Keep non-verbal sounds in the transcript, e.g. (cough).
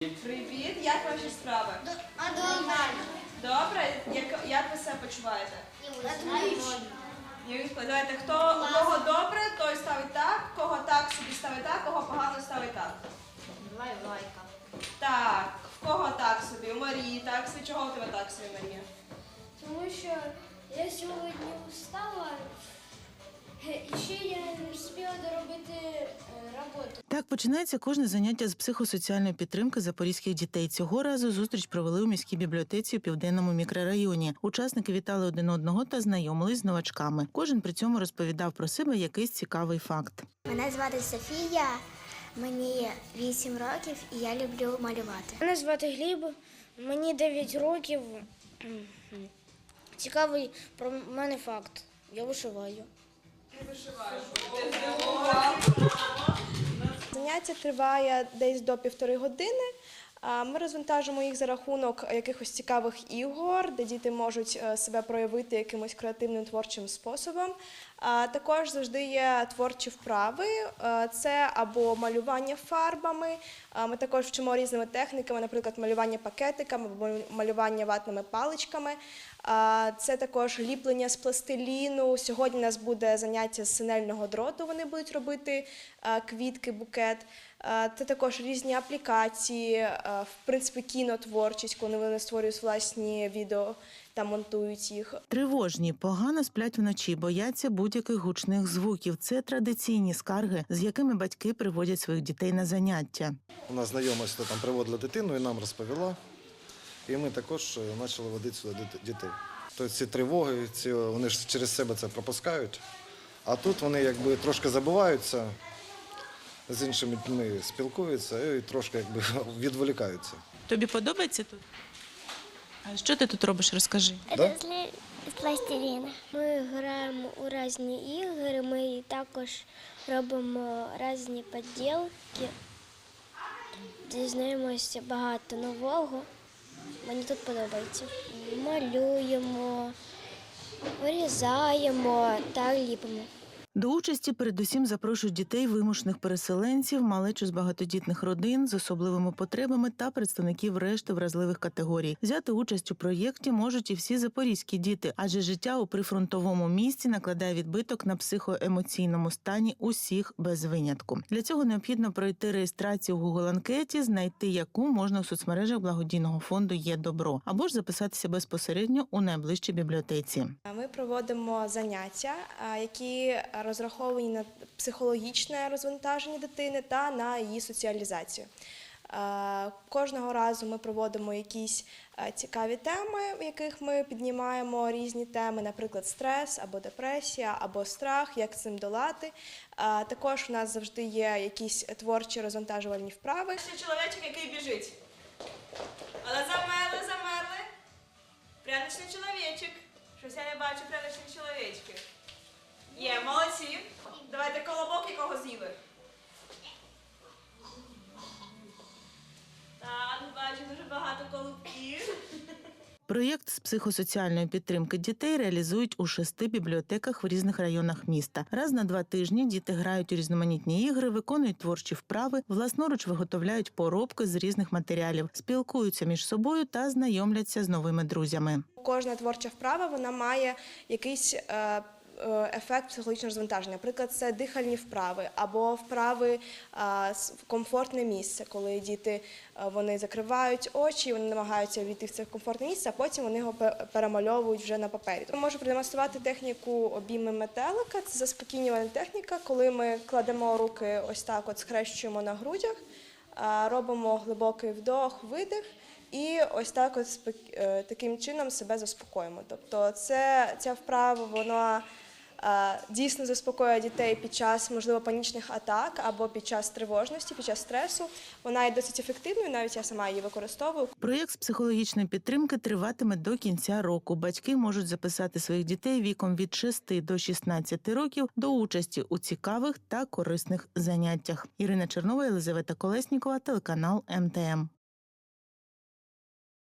Привіт, як ваші справи? Нормально. Добре, як, як ви себе почуваєте? Отлично. Давайте, хто у кого добре, той ставить так, кого так собі ставить так, кого погано ставить так. Давай лайка. Так, в кого так собі? У Марії так собі. Чого у тебе так собі, Марія? Тому що я сьогодні устала, е, і ще я не встигла доробити е. Так починається кожне заняття з психосоціальної підтримки запорізьких дітей. Цього разу зустріч провели у міській бібліотеці у південному мікрорайоні. Учасники вітали один одного та знайомились з новачками. Кожен при цьому розповідав про себе якийсь цікавий факт. Мене звати Софія, мені 8 років і я люблю малювати. Мене звати Гліб, мені 9 років. Цікавий про мене факт. Я вишиваю. Заняття триває десь до півтори години. Ми розвантажимо їх за рахунок якихось цікавих ігор, де діти можуть е, себе проявити якимось креативним творчим способом. Також завжди є творчі вправи. Це або малювання фарбами. Ми також вчимо різними техніками, наприклад, малювання пакетиками або малювання ватними паличками. Це також ліплення з пластиліну. Сьогодні у нас буде заняття з синельного дроту. Вони будуть робити квітки, букет. Це також різні аплікації, в принципі, кінотворчість, коли вони створюють власні відео та монтують їх. Тривожні, погано сплять вночі, бояться будь-яких гучних звуків. Це традиційні скарги, з якими батьки приводять своїх дітей на заняття. У нас знайома сюди там приводила дитину і нам розповіла. І ми також е, почали водити сюди дітей. Тобто ці тривоги, ці, вони ж через себе це пропускають. А тут вони якби трошки забуваються, з іншими людьми спілкуються і трошки якби (laughs) відволікаються. Тобі подобається тут? А що ти тут робиш? Розкажи. Да? З пластиліна. Ми граємо у різні ігри, ми також робимо різні поділки, дізнаємося багато нового. Мені тут подобається. Малюємо, вирізаємо та ліпимо. До участі передусім запрошують дітей вимушених переселенців, малечу з багатодітних родин з особливими потребами та представників решти вразливих категорій. Взяти участь у проєкті можуть і всі запорізькі діти, адже життя у прифронтовому місті накладає відбиток на психоемоційному стані усіх без винятку. Для цього необхідно пройти реєстрацію в Google анкеті, знайти яку можна у соцмережах благодійного фонду є добро, або ж записатися безпосередньо у найближчій бібліотеці. Ми проводимо заняття, які розраховані на психологічне розвантаження дитини та на її соціалізацію. Е, Кожного разу ми проводимо якісь е, цікаві теми, в яких ми піднімаємо різні теми, наприклад, стрес або депресія, або страх, як цим долати. Е, Також у нас завжди є якісь творчі розвантажувальні вправи. Ще чоловічок, який біжить. Але замерли, замерли. Пряничний Проєкт з психосоціальної підтримки дітей реалізують у шести бібліотеках в різних районах міста. Раз на два тижні діти грають у різноманітні ігри, виконують творчі вправи, власноруч виготовляють поробки з різних матеріалів, спілкуються між собою та знайомляться з новими друзями. Кожна творча вправа вона має якийсь е, ефект психологічного розвантаження. Наприклад, це дихальні вправи або вправи е, в комфортне місце, коли діти е, вони закривають очі, вони намагаються війти в це комфортне місце, а потім вони його перемальовують вже на папері. Я можу продемонструвати техніку обійми метелика. Це заспокійнювальна техніка, коли ми кладемо руки ось так, от схрещуємо на грудях, е, робимо глибокий вдох, видих. І ось так от е, таким чином себе заспокоїмо. Тобто це, ця вправа вона е, дійсно заспокоює дітей під час, можливо, панічних атак або під час тривожності, під час стресу. Вона є досить ефективною, навіть я сама її використовую. Проєкт з психологічної підтримки триватиме до кінця року. Батьки можуть записати своїх дітей віком від 6 до 16 років до участі у цікавих та корисних заняттях. Ірина Чернова, Єлизавета Колеснікова, телеканал МТМ.